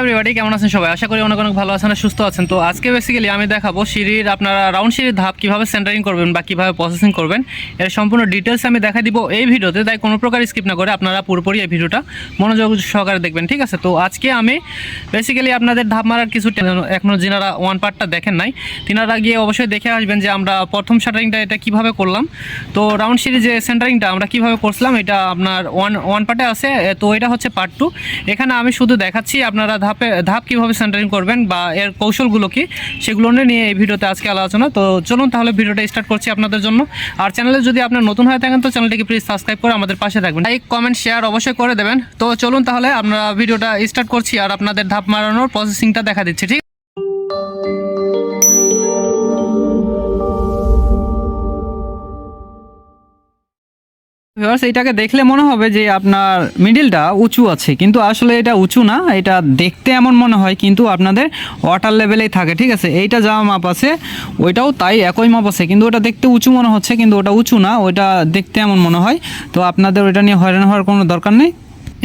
Everybody কেমন আছেন সবাই? আশা করি অনেক অনেক ভালো আছেন আর সুস্থ আছেন। তো আজকে বেসিক্যালি আমি দেখাবো সিঁড়ির আপনারা রাউন্ড সিঁড়ির ধাপ কীভাবে সেন্টারিং করবেন বা কীভাবে প্রসেসিং করবেন। এর সম্পূর্ণ ডিটেলস আমি দেখা দিব এই ভিডিওতে, তাই কোনো প্রকার স্কিপ না করে আপনারা পুরোপুরি এই ভিডিওটা মনোযোগ সহকারে দেখবেন, ঠিক আছে? তো আজকে আমি বেসিক্যালি আপনাদের ধাপ মারার কিছু এখনও যিনারা ওয়ান পার্টটা দেখেন নাই, তিনারা গিয়ে অবশ্যই দেখে আসবেন যে আমরা প্রথম শাটারিংটা এটা কীভাবে করলাম। তো রাউন্ড সিঁড়ি যে সেন্টারিংটা আমরা কীভাবে করছিলাম, এটা আপনার ওয়ান ওয়ান পার্টে আছে তো এটা হচ্ছে পার্ট টু এখানে আমি শুধু দেখাচ্ছি আপনারা ধাপে, ধাপ কীভাবে সেন্টারিং করবেন বা এর কৌশলগুলো কি, সেগুলো নিয়ে এই ভিডিওতে আজকে আলোচনা। তো চলুন তাহলে ভিডিওটা স্টার্ট করছি আপনাদের জন্য। আর চ্যানেলে যদি আপনার নতুন হয়ে থাকেন, তো চ্যানেলটিকে প্লিজ সাবস্ক্রাইব করে আমাদের পাশে থাকবেন। লাইক কমেন্ট শেয়ার অবশ্যই করে দেবেন। তো চলুন তাহলে আমরা ভিডিওটা স্টার্ট করছি আর আপনাদের ধাপ মারানোর প্রসেসিংটা দেখা দিচ্ছি, ঠিক এটাকে দেখলে মনে হবে যে আপনার মিডিলটা উঁচু আছে। কিন্তু আসলে এটা উঁচু না, এটা দেখতে এমন মনে হয়, কিন্তু আপনাদের ওয়াটার লেভেলেই থাকে, ঠিক আছে? এইটা যা মাপ আছে, ওইটাও তাই একই মাপ আছে। কিন্তু ওটা দেখতে উঁচু মনে হচ্ছে, কিন্তু ওটা উঁচু না ওইটা দেখতে এমন মনে হয়। তো আপনাদের ওইটা নিয়ে হয়রান হওয়ার কোনো দরকার নেই।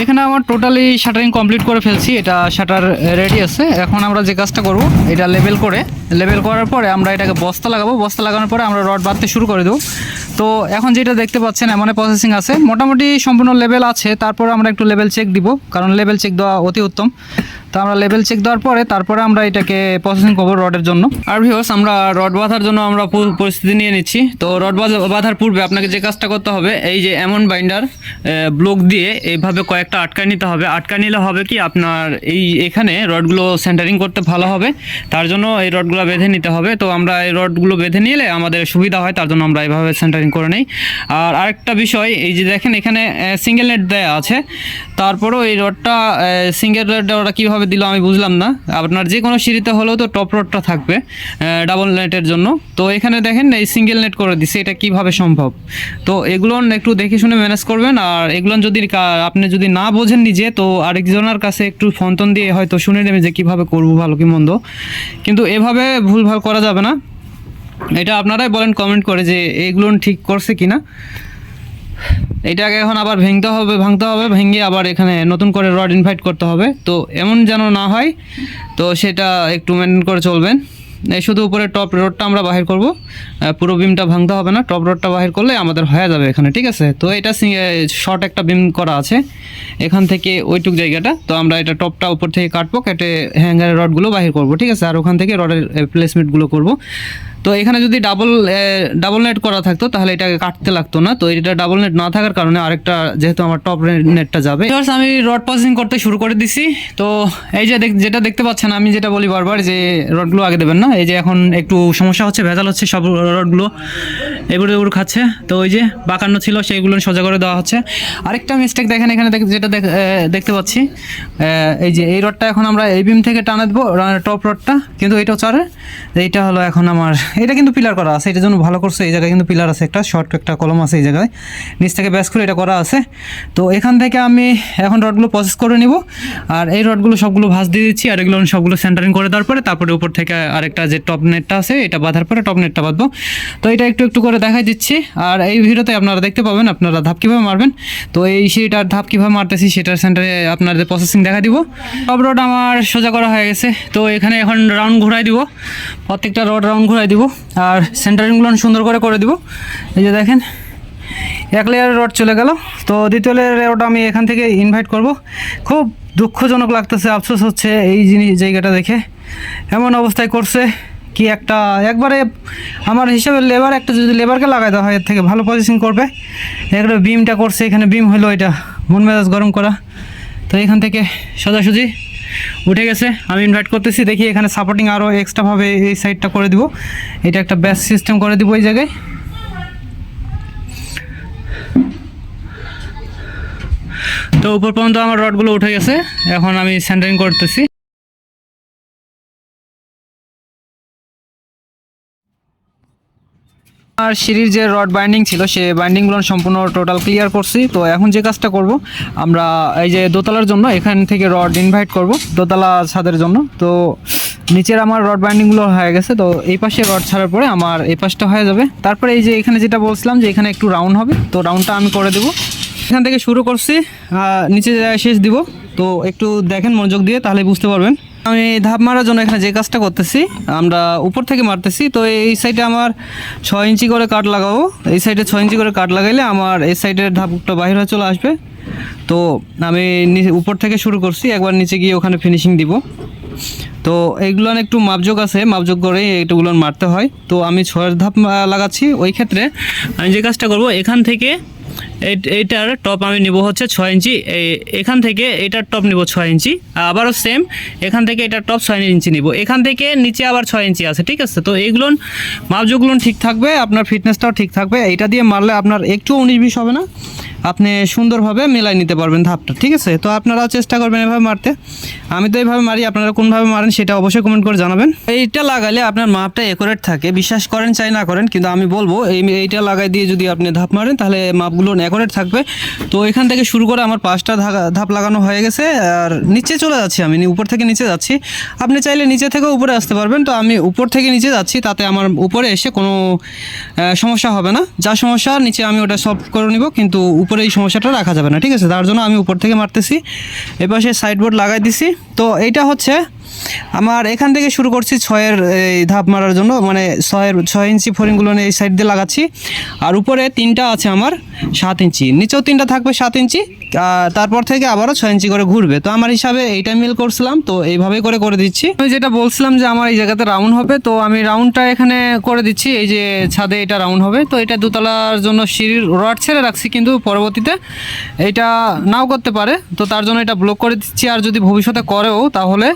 এখানে আমার টোটালি শাটারিং কমপ্লিট করে ফেলছি, এটা শাটার রেডি আছে এখন আমরা যে কাজটা করব, এটা লেবেল করে। লেবেল করার পরে আমরা এটাকে বস্তা লাগাবো। বস্তা লাগানোর পরে আমরা রড বাঁধতে শুরু করে দেবো। তো এখন যেটা দেখতে পাচ্ছেন, এমন প্রসেসিং আছে। মোটামুটি সম্পূর্ণ লেবেল আছে, তারপর আমরা একটু লেবেল চেক দিব, কারণ লেবেল চেক দেওয়া অতি উত্তম। তো আমরা লেভেল চেক দেওয়ার পরে তারপরে আমরা এটাকে প্রসেসিং করব রডের জন্য। আর ভিউস আমরা রড বাঁধার জন্য আমরা পরিস্থিতি নিয়ে নিচ্ছি। তো রড বাঁধার পূর্বে আপনাকে যে কাজটা করতে হবে, এই যে এমন বাইন্ডার ব্লক দিয়ে এইভাবে কয়েকটা আটকায় নিতে হবে। আটকায় নিলে হবে কি, আপনার এই এখানে রডগুলো সেন্টারিং করতে ভালো হবে। তার জন্য এই রডগুলো বেঁধে নিতে হবে। তো আমরা এই রডগুলো বেঁধে নিলে আমাদের সুবিধা হয়, তার জন্য আমরা এইভাবে সেন্টারিং করে নিই। আর আরেকটা বিষয়, এই যে দেখেন এখানে সিঙ্গেল নেট দেওয়া আছে। তারপরেও এই রডটা সিঙ্গেল নেট ওরা কীভাবে দিল আমি বুঝলাম না। আপনার যে কোনো সিঁড়িতে হলেও তো টপ রডটা থাকবে ডাবল নেটের জন্য। তো এখানে দেখেন এই সিঙ্গেল নেট করে দিছে, এটা কীভাবে সম্ভব? তো এগুলো একটু দেখে শুনে ম্যানেজ করবেন, আর এগুলো যদি আপনি যদি না বোঝেন নিজে, তো আরেকজনের কাছে একটু ফোন দিয়ে হয়তো শুনে নেবে যে কীভাবে করব, ভালো কি মন্দ। কিন্তু এভাবে ভুলভাল করা যাবে না। এটা আপনারাই বলেন কমেন্ট করে যে এগুলো ঠিক করছে কিনা। এটাকে এখন আবার ভেঙতে হবে, ভাঙতে হবে, ভেঙে আবার এখানে নতুন করে রড ইনভাইট করতে হবে। তো এমন যেন না হয়, তো সেটা একটু মেনটেন করে চলবেন। শুধু উপরে টপ রডটা আমরা বাহির করব। পুরো বিমটা ভাঙতে হবে না টপ রডটা বাহির করলে আমাদের হয়ে যাবে এখানে, ঠিক আছে? তো এটা শর্ট একটা বিম করা আছে। এখান থেকে ওইটুক জায়গাটা, তো আমরা এটা টপটা উপর থেকে কাটবো, কেটে হ্যাঙ্গারের রডগুলো বাহির করব, ঠিক আছে? আর ওখান থেকে রডের প্লেসমেন্টগুলো করব। তো এখানে যদি ডাবল ডাবল নেট করা থাকতো, তাহলে এটাকে কাটতে লাগতো না। তো এটা ডাবল নেট না থাকার কারণে আরেকটা, যেহেতু আমার টপ নেটটা যাবে। আমি রড প্রসেসিং করতে শুরু করে দিছি। তো এই যে যেটা দেখতে পাচ্ছেন, আমি যেটা বলি বারবার যে রডগুলো আগে দেবেন না, এই যে এখন একটু সমস্যা হচ্ছে, ভেজাল হচ্ছে, সব রডগুলো এগুলো এগুলো খাচ্ছে। তো ওই যে বাঁকানো ছিল, সেইগুলো সোজা করে দেওয়া হচ্ছে। আরেকটা মিস্টেক দেখেন এখানে যেটা দেখ- দেখতে পাচ্ছি। এই যে এই রডটা এখন আমরা এই বিম থেকে টানা দেবো টপ রডটা। কিন্তু এইটাও চড়ে এইটা হলো এখন আমার এটা কিন্তু পিলার করা আছে এটার জন্য ভালো করছে। এই জায়গায় কিন্তু পিলার আছে একটা শর্ট একটা কলম আছে এই জায়গায়। নিচ থেকে ব্যাস করে এটা করা আছে। তো এখান থেকে আমি এখন রডগুলো প্রসেস করে নিব। আর এই রডগুলো সবগুলো ভাঁজ দিয়ে দিচ্ছি, আর এগুলো সবগুলো সেন্টারিং করে দেওয়ার পরে তারপরে উপর থেকে আরেকটা যে টপ নেটটা আছে, এটা বাঁধার পরে টপ নেটটা বাঁধবো। তো এটা একটু একটু করে দেখাই দিচ্ছি। আর এই ভিডিওতে আপনারা দেখতে পাবেন, আপনারা ধাপ কীভাবে মারবেন। তো এই সেইটার ধাপ কীভাবে মারতেছি, সেটার সেন্টারে আপনাদের প্রসেসিং দেখা দিব। সব রড আমার সোজা করা হয়ে গেছে। তো এখানে এখন রাউন্ড ঘুরাই দিব। প্রত্যেকটা রড রাউন্ড ঘুরাই দিব। আর সেন্টারিংগুলো সুন্দর করে করে দিব। এই যে দেখেন, এক লেয়ারের রড চলে গেল। তো দ্বিতীয় লেয়ারের রড আমি এখান থেকে ইনভাইট করব। খুব দুঃখজনক লাগতেছে, আফসোস হচ্ছে এই জিনিস জায়গাটা দেখে। এমন অবস্থায় করছে। কি একটা, একবারে আমার হিসাবে লেবার একটা যদি লেবারকে লাগাই দেওয়া হয় এর থেকে ভালো পজিশন করবে। একটা বিমটা করছে, এখানে বিম হলো এটা, মন মেজাজ গরম করা। তো এখান থেকে সোজাসুজি উঠে গেছে, আমি ইনভাইট করতেছি, দেখি এখানে সাপোর্টিং আরও এক্সট্রাভাবে এই সাইডটা করে দিব। এটা একটা ব্যাস সিস্টেম করে দিব এই জায়গায়। তো উপর পর্যন্ত আমার রডগুলো উঠে গেছে, এখন আমি সেন্টারিং করতেছি। আর সিঁড়ির যে রড বাইন্ডিং ছিল, সে বাইন্ডিংগুলো সম্পূর্ণ টোটাল ক্লিয়ার করছি। তো এখন যে কাজটা করব, আমরা এই যে দোতলার জন্য এখান থেকে রড ইনভাইট করব, দোতলা ছাদের জন্য। তো নিচের আমার রড বাইন্ডিংগুলো হয়ে গেছে, তো এই পাশে রড ছাড়ার পরে আমার এই পাশটা হয়ে যাবে। তারপরে এই যে এখানে যেটা বলছিলাম যে এখানে একটু রাউন্ড হবে, তো রাউন্ডটা আমি করে দেবো। এখান থেকে শুরু করছি নিচে শেষ দিব। তো একটু দেখেন মনোযোগ দিয়ে, তাহলে বুঝতে পারবেন। আমি ধাপ মারার জন্য এখানে যে কাজটা করতেছি, আমরা উপর থেকে মারতেছি, তো এই সাইডে আমার ছয় ইঞ্চি করে কাঠ লাগাবো। এই সাইডে ছয় ইঞ্চি করে কাঠ লাগাইলে আমার এই সাইডের ধাপটা বাইরে হয়ে চলে আসবে। তো আমি উপর থেকে শুরু করছি, একবার নিচে গিয়ে ওখানে ফিনিশিং দিব। তো এইগুলো একটু মাপযোগ আছে মাপযোগ করে এইগুলো মারতে হয়। তো আমি ছয়ের ধাপ লাগাচ্ছি। ওই ক্ষেত্রে আমি যে কাজটা করব, এখান থেকে এইটার টপ আমি নিব হচ্ছে ছয় ইঞ্চি। এখান থেকে এটার টপ নিব ছয় ইঞ্চি। আবারও সেম এখান থেকে এটার টপ ছয় ইঞ্চি নিব। এখান থেকে নিচে আবার ছয় ইঞ্চি আছে, ঠিক আছে? তো এইগুলো মাপযোগগুলো ঠিক থাকবে, আপনার ফিটনেসটাও ঠিক থাকবে। এটা দিয়ে মারলে আপনার একটু উনিশ বিশ হবে না? আপনি সুন্দরভাবে মেলাই নিতে পারবেন ধাপটা, ঠিক আছে? তো আপনারাও চেষ্টা করবেন এভাবে মারতে। আমি তো এইভাবে মারি, আপনারা কোনভাবে মারেন সেটা অবশ্যই কমেন্ট করে জানাবেন। এইটা লাগালে আপনার মাপটা একুরেট থাকে। বিশ্বাস করেন, চাই না করেন, কিন্তু আমি বলব, এই এইটা লাগাই দিয়ে যদি আপনি ধাপ মারেন, তাহলে মাপগুলো একুরেট থাকবে। তো এখান থেকে শুরু করে আমার পাঁচটা ধাপ লাগানো হয়ে গেছে। আর নিচে চলে যাচ্ছি আমি উপর থেকে নিচে যাচ্ছি। আপনি চাইলে নিচে থেকে উপরে আসতে পারবেন। তো আমি উপর থেকে নিচে যাচ্ছি, তাতে আমার উপরে এসে কোনো সমস্যা হবে না। যা সমস্যা, নিচে আমি ওটা সলভ করে নিব, কিন্তু উপরে এই সমস্যাটা রাখা যাবে না। ঠিক আছে? তার জন্য আমি উপর থেকে মারতেছি। সে সাইডবোর্ড লাগাই দিছি। তো এইটা হচ্ছে আমার এখান থেকে শুরু করছি ছয়ের, এই ধাপ মারার জন্য মানে ছয়ের, ছয় ইঞ্চি ফোরিংগুলো এই সাইড দিয়ে লাগাচ্ছি। আর উপরে তিনটা আছে আমার, সাত ইঞ্চি। নিচেও তিনটা থাকবে সাত ইঞ্চি তারপর থেকে আবারও ছয় ইঞ্চি করে ঘুরবে। তো আমার হিসাবে এইটা মিল করছিলাম, তো এইভাবে করে করে দিচ্ছি। আমি যেটা বলছিলাম যে আমার এই জায়গাতে রাউন্ড হবে, তো আমি রাউন্ডটা এখানে করে দিচ্ছি, এই যে ছাদে এটা রাউন্ড হবে। তো এটা দোতলার জন্য সিঁড়ির রড ছেড়ে রাখছি, কিন্তু পরবর্তীতে এটা নাও করতে পারে। তো তার জন্য এটা ব্লক করে দিচ্ছি, আর যদি ভবিষ্যতে করেও, তাহলে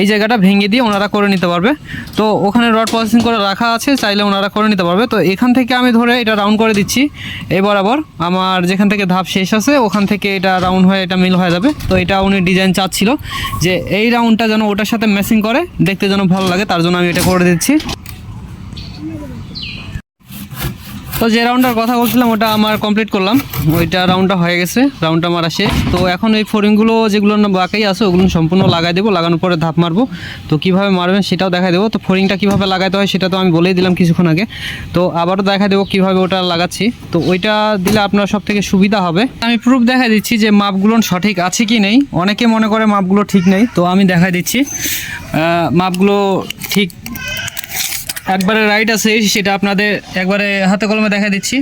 এই জায়গাটা ভেঙে দিয়ে ওনারা করে নিতে পারবে। তো ওখানে রড প্রসেসিং করে রাখা আছে, চাইলে ওনারা করে নিতে পারবে। তো এখান থেকে আমি ধরে এটা রাউন্ড করে দিচ্ছি। এই বরাবর আমার যেখান থেকে ধাপ শেষ আছে, ওখান থেকে এটা রাউন্ড হয়ে এটা মিল হয়ে যাবে। তো এটা উনি ডিজাইন চাচ্ছিল যে এই রাউন্ডটা যেন ওটার সাথে ম্যাচিং করে, দেখতে যেন ভালো লাগে, তার জন্য আমি এটা করে দিচ্ছি। তো যে রাউন্ডটার কথা বলছিলাম, ওটা আমার কমপ্লিট করলাম। ওইটা রাউন্ডটা হয়ে গেছে রাউন্ডটা মারা শেষ। তো এখন এই ফোরিংগুলো যেগুলো বাকি আছে, ওগুলো সম্পূর্ণ লাগাই দেবো, লাগানোর পরে ধাপ মারবো। তো কীভাবে মারবেন সেটাও দেখাই দেবো। তো ফোরিংটা কীভাবে লাগাইতে হয় সেটা তো আমি বলেই দিলাম কিছুক্ষণ আগে। তো আবারও দেখা দেবো কীভাবে ওটা লাগাচ্ছি। তো ওইটা দিলে আপনার সব থেকে সুবিধা হবে। আমি প্রুফ দেখা দিচ্ছি যে মাপগুলো সঠিক আছে কি নেই। অনেকে মনে করে মাপগুলো ঠিক নেই, তো আমি দেখা দিচ্ছি। মাপগুলো ঠিক একবারে রাইট আছে, সেটা আপনাদের একবারে হাতে কলমে দেখা দিচ্ছি।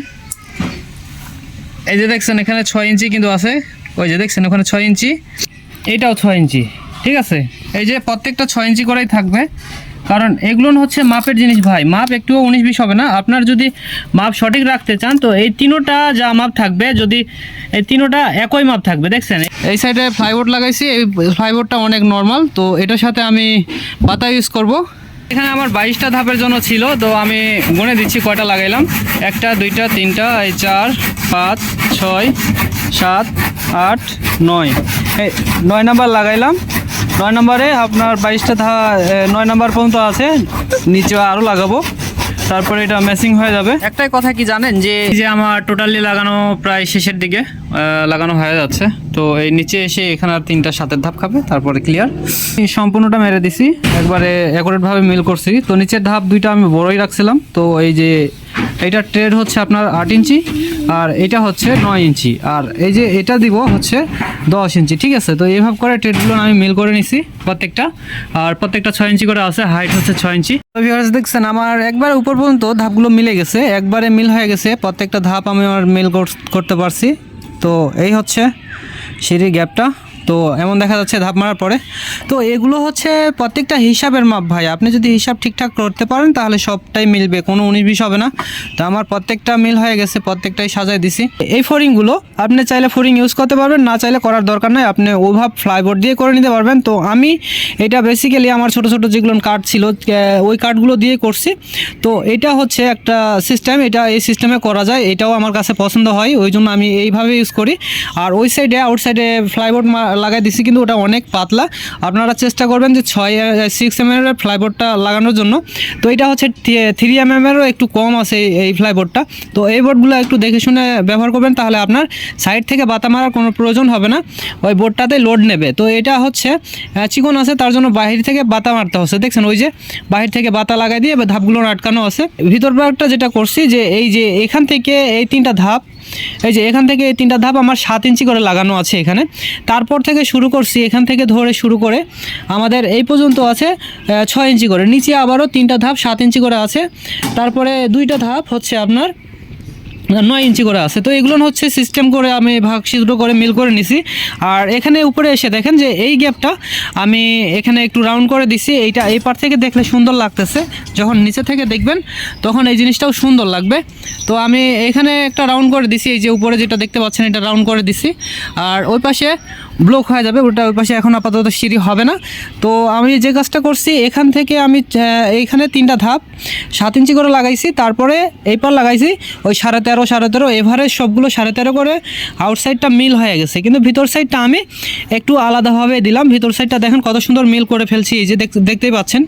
এই যে দেখছেন, এখানে ছয় ইঞ্চি কিন্তু আছে। ওই যে দেখছেন, ওখানে ছয় ইঞ্চি এইটাও ছয় ইঞ্চি, ঠিক আছে? এই যে প্রত্যেকটা ছয় ইঞ্চি করেই থাকবে। কারণ এগুলো হচ্ছে মাপের জিনিস ভাই, মাপ একটুও উনিশ বিশ হবে না। আপনার যদি মাপ সঠিক রাখতে চান, তো এই তিনোটা যা মাপ থাকবে, যদি এই তিনোটা একই মাপ থাকবে, দেখছেন? এই সাইডে ফ্লাইবোর্ড লাগাইছি, এই ফ্লাইবোর্ডটা অনেক নর্মাল তো এটার সাথে আমি পাতা ইউজ করব। এখানে আমার বাইশটা ধাপের জন্য ছিল, তো আমি গুনে দিচ্ছি, কয়টা লাগাইলাম? একটা, দুইটা, তিনটা, এই চার, পাঁচ, ছয়, সাত, আট, নয়। নয় নাম্বার লাগাইলাম। নয় নম্বরে আপনার বাইশটা ধা নয় নাম্বার পর্যন্ত আছে, নিচে আরও লাগাবো। তারপরে এটা ম্যাচিং হয়ে যাবে। একটাই কথা কি জানেন যে যে আমার টোটালি লাগানো প্রায় শেষের দিকে লাগানো হয়ে যাচ্ছে। তো এই নিচে এসে এখানে আর তিনটা সাতের ধাপ খাবে তারপরে ক্লিয়ার সম্পূর্ণটা মেরে দিছি একবারে অ্যাকুরেটভাবে মিল করছি। তো নিচের ধাপ দুইটা আমি বড়ই রাখছিলাম। তো এই যে এইটা ট্রেড হচ্ছে আপনার আট ইঞ্চি, আর এটা হচ্ছে নয় ইঞ্চি। আর এই যে এটা দিব হচ্ছে দশ ইঞ্চি, ঠিক আছে? তো এইভাবে করে ট্রেডগুলো আমি মিল করে নিছি প্রত্যেকটা। আর প্রত্যেকটা ছয় ইঞ্চি করে আছে হাইট হচ্ছে ছয় ইঞ্চি। তো দেখছেন, আমার একবার উপর পর্যন্ত ধাপগুলো মিলে গেছে, একবারে মিল হয়ে গেছে, প্রত্যেকটা ধাপ আমি আমার মিল কর- করতে পারছি। তো এই হচ্ছে সিঁড়ির গ্যাপটা তো এমন দেখা যাচ্ছে ধাপ মারার পরে। তো এগুলো হচ্ছে প্রত্যেকটা হিসাবের মাপ ভাই। আপনি যদি হিসাব ঠিকঠাক করতে পারেন তাহলে সবটাই মিলবে, কোনো উনিশ বিশ হবে না। তো আমার প্রত্যেকটা মিল হয়ে গেছে, প্রত্যেকটাই সাজাই দিছি। এই ফোরিংগুলো আপনি চাইলে ফোরিং ইউজ করতে পারবেন, না চাইলে করার দরকার নাই। আপনি ওভাব ফ্লাইবোর্ড দিয়ে করে নিতে পারবেন। তো আমি এটা বেসিক্যালি আমার ছোট ছোট যেগুলো কার্ড ছিল ওই কার্ডগুলো দিয়ে করছি। তো এটা হচ্ছে একটা সিস্টেম এটা এই সিস্টেমে করা যায়। এটাও আমার কাছে পছন্দ হয়, ওই জন্য আমি এইভাবে ইউজ করি। আর ওই সাইডে আউট সাইডে ফ্লাইবোর্ড লাগাই দিছি, কিন্তু ওটা অনেক পাতলা। আপনারা চেষ্টা করবেন যে ছয় সিক্স এম এর ফ্লাইবোর্ডটা লাগানোর জন্য। তো এটা হচ্ছে থ্রি এম এরও একটু কম আছে এই- ফ্লাইবোর্ডটা তো এই বোর্ডগুলো একটু দেখে শুনে ব্যবহার করবেন, তাহলে আপনার সাইড থেকে বাতা মারার কোনো প্রয়োজন হবে না। ওই বোর্ডটাতে লোড নেবে। তো এটা হচ্ছে চিকন আছে, তার জন্য বাহির থেকে বাতা মারতে হচ্ছে। দেখছেন, ওই যে বাহির থেকে বাতা লাগাই দিয়ে ধাপগুলো আটকানো আছে। ভিতর ভাগটা যেটা করছি, যে এই যে এখান থেকে এই তিনটা ধাপ, এই যে এখান থেকে এই তিনটা ধাপ আমার সাত ইঞ্চি করে লাগানো আছে এখানে। তারপর থেকে শুরু করছি, এখান থেকে ধরে শুরু করে, আমাদের এই পর্যন্ত আছে ছয় ইঞ্চি করে। নিচে আবারও তিনটা ধাপ, সাত ইঞ্চি করে আছে। তারপরে দুইটা ধাপ হচ্ছে আপনার, নয় ইঞ্চি করে আছে। তো এগুলো হচ্ছে সিস্টেম করে আমি ভাগ ছিদ্র করে মিল করে নিছি। আর এখানে উপরে এসে দেখেন যে এই গ্যাপটা আমি এখানে একটু রাউন্ড করে দিছি। এইটা এই পার থেকে দেখলে সুন্দর লাগতেছে। যখন নিচে থেকে দেখবেন, তখন এই জিনিসটাও সুন্দর লাগবে। তো আমি এখানে একটা রাউন্ড করে দিছি। এই যে উপরে যেটা দেখতে পাচ্ছেন, এটা রাউন্ড করে দিছি। আর ওই পাশে ব্লক হয়ে যাবে ওটা ওই পাশে এখন আপাতত সিঁড়ি হবে না। তো আমি যে কাজটা করছি, এখান থেকে আমি এইখানে তিনটা ধাপ, সাত ইঞ্চি করে লাগাইছি, তারপরে এই পার লাগাইছি, ওই সাড়ে তেরো সাড়ে তেরো, এভারেজ সবগুলো সাড়ে তেরো করে আউটসাইডটা মিল হয়ে গেছে। কিন্তু ভিতর সাইডটা আমি একটু আলাদাভাবে দিলাম, ভিতর সাইডটা দেখেন কত সুন্দর মিল করে ফেলছি, এই যে দেখ- দেখতেই পাচ্ছেন।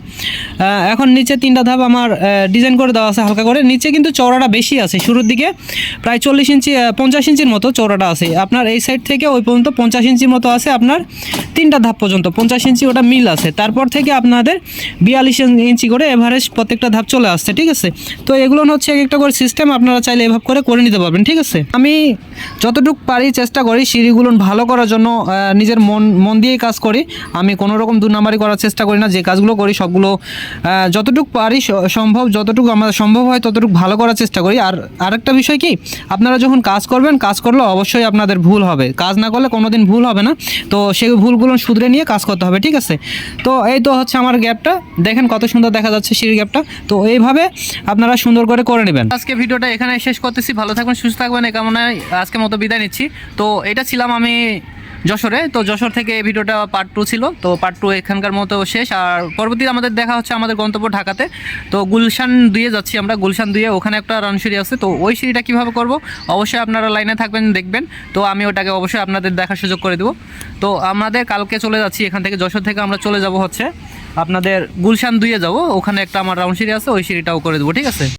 এখন নিচে তিনটা ধাপ আমার ডিজাইন করে দেওয়া আছে হালকা করে। নিচে কিন্তু চওড়াটা বেশি আছে, শুরুর দিকে প্রায় চল্লিশ ইঞ্চি পঞ্চাশ ইঞ্চির মতো চওড়াটা আছে। আপনার এই সাইড থেকে ওই পর্যন্ত পঞ্চাশ ইঞ্চির মতো আছে আপনার। তিনটা ধাপ পর্যন্ত, পঞ্চাশ ইঞ্চি ওটা মিল আছে। তারপর থেকে আপনাদের বিয়াল্লিশ ইঞ্চি করে এভারেজ প্রত্যেকটা ধাপ চলে আসছে, ঠিক আছে? তো এগুলো হচ্ছে এক একটা করে সিস্টেম আপনারা চাইলে এভাবে করে করে নিতে পারবেন, ঠিক আছে? আমি যতটুকু পারি চেষ্টা করি সিঁড়িগুলো ভালো করার জন্য নিজের মন মন দিয়েই কাজ করি। আমি কোনো রকম দু নাম্বারি করার চেষ্টা করি না, যে কাজগুলো করি সবগুলো যতটুকু পারি সম্ভব, যতটুকু আমাদের সম্ভব হয় ততটুকু ভালো করার চেষ্টা করি। আর আরেকটা বিষয় কি? আপনারা যখন কাজ করবেন, কাজ করলে অবশ্যই আপনাদের ভুল হবে। কাজ না করলে কোনোদিন ভুল হবে না। তো সেই ভুলগুলো শুধরে নিয়ে কাজ করতে হবে, ঠিক আছে? তো এই তো হচ্ছে আমার গ্যাপটা। দেখেন কত সুন্দর দেখা যাচ্ছে সিঁড়ি গ্যাপটা। তো এইভাবে আপনারা সুন্দর করে করে নেবেন। আজকে ভিডিওটা এখানে শেষ করতেছি। ভালো থাকবেন, সুস্থ থাকবেন, এই কামনায় আজকে মতো বিদায় নিচ্ছি। তো এটা ছিলাম আমি যশোরে। তো যশোর থেকে এই ভিডিওটা পার্ট টু ছিল। তো পার্ট টু এখানকার মতো শেষ। আর পরবর্তীতে আমাদের দেখা হচ্ছে আমাদের গন্তব্য ঢাকাতে। তো গুলশান দিয়ে যাচ্ছি আমরা। গুলশান দিয়ে ওখানে একটা রান সিঁড়ি আছে। তো ওই সিঁড়িটা কীভাবে করব? অবশ্যই আপনারা লাইনে থাকবেন, দেখবেন। তো আমি ওটাকে অবশ্যই আপনাদের দেখার সুযোগ করে দেবো। তো আমাদের কালকে চলে যাচ্ছি এখান থেকে। যশোর থেকে আমরা চলে যাব হচ্ছে আপনাদের গুলশান দুইয়ে যাব। ওখানে একটা আমার রাউন্ড সিঁড়ি আছে। ওই সিঁড়িটাও করে দেবো। ঠিক আছে?